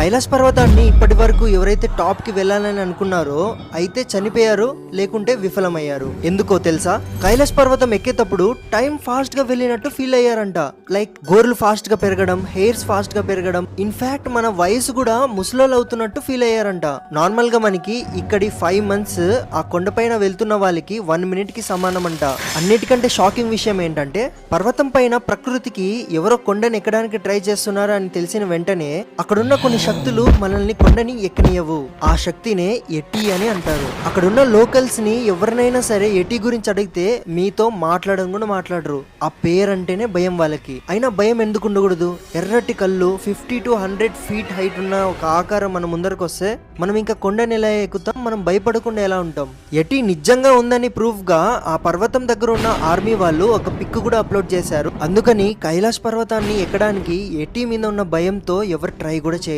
కైలాస్ పర్వతాన్ని ఇప్పటి వరకు ఎవరైతే టాప్కి వెళ్ళాలని అనుకున్నారో అయితే చనిపోయారు లేకుంటే విఫలమయ్యారు. ఎందుకో తెలుసా? కైలాస్ పర్వతం ఎక్కేటప్పుడు టైం ఫాస్ట్గా వెళ్ళినట్టు ఫీల్ అయ్యారంట. లైక్ గోర్లు ఫాస్ట్గా పెరగడం హెయిర్స్ ఫాస్ట్గా పెరగడం. ఇన్ఫాక్ట్ మన వయసు కూడా ముసలోళ్ళు అవుతున్నట్టు ఫీల్ అయ్యారంట. నార్మల్గా మనకి ఇక్కడి ఫైవ్ మంత్స్ ఆ కొండపైన వెళ్తున్న వాళ్ళకి వన్ మినిట్కి సమానం అంట అన్నిటికంటే షాకింగ్ విషయం ఏంటంటే పర్వతం పైన ప్రకృతికి ఎవరో కొండను ఎక్కడానికి ట్రై చేస్తున్నారు అని తెలిసిన వెంటనే అక్కడున్న కొన్ని శక్తులు మనల్ని కొండని ఎక్కనియవు. ఆ శక్తినే ఎట్టి అని అంటారు. అక్కడున్న లోకల్స్ని ఎవరినైనా సరే ఎటి గురించి అడిగితే మీతో మాట్లాడడం కూడా మాట్లాడరు. ఆ పేరంటేనే భయం వాళ్ళకి. అయినా భయం ఎందుకు ఉండకూడదు? ఎర్రటి కళ్ళు fifty to hundred feet height ఉన్న ఒక ఆకారం మన ముందరకు వస్తే మనం ఇంకా కొండని ఎలా ఎక్కుతాం? మనం భయపడకుండా ఎలా ఉంటాం? ఎటి నిజంగా ఉందని ప్రూఫ్గా ఆ పర్వతం దగ్గర ఉన్న ఆర్మీ వాళ్ళు ఒక పిక్ కూడా అప్లోడ్ చేశారు. అందుకని కైలాస్ పర్వతాన్ని ఎక్కడానికి ఎటి మీద ఉన్న భయంతో ఎవరు ట్రై కూడా చేయరు.